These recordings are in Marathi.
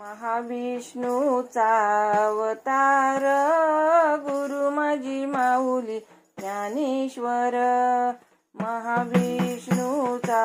महाविष्णूचा अवतार गुरु माझी माऊली ज्ञानेश्वर महाविष्णूचा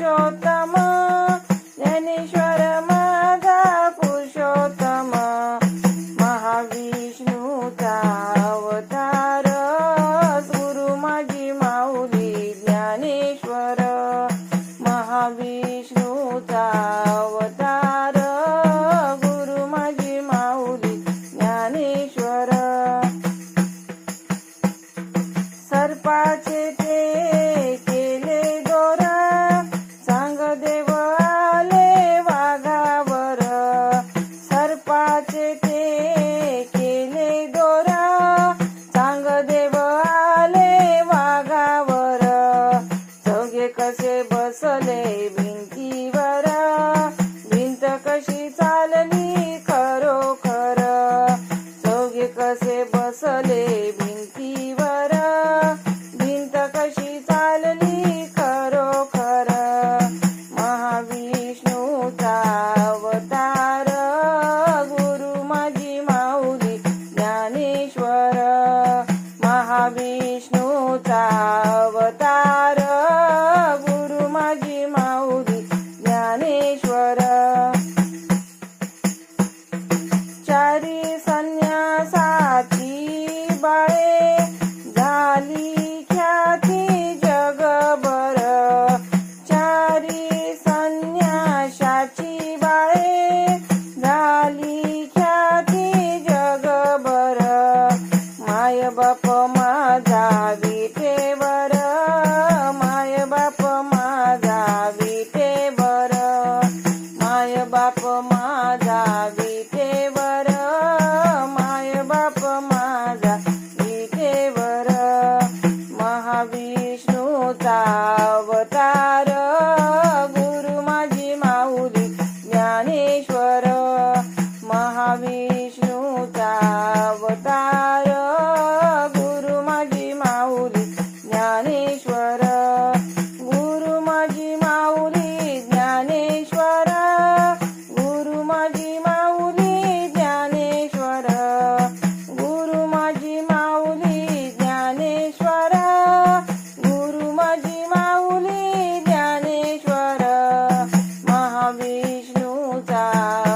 पुरुषोत्तम। ज्ञानेश्वर माझा पुरुषोत्तम। महाविष्णूचा अवतार। गुरु माझी माऊली ज्ञानेश्वर। महाविष्णूचा अवतार। गुरु माझी माऊली ज्ञानेश्वर। सर्पाचे Magic downtown.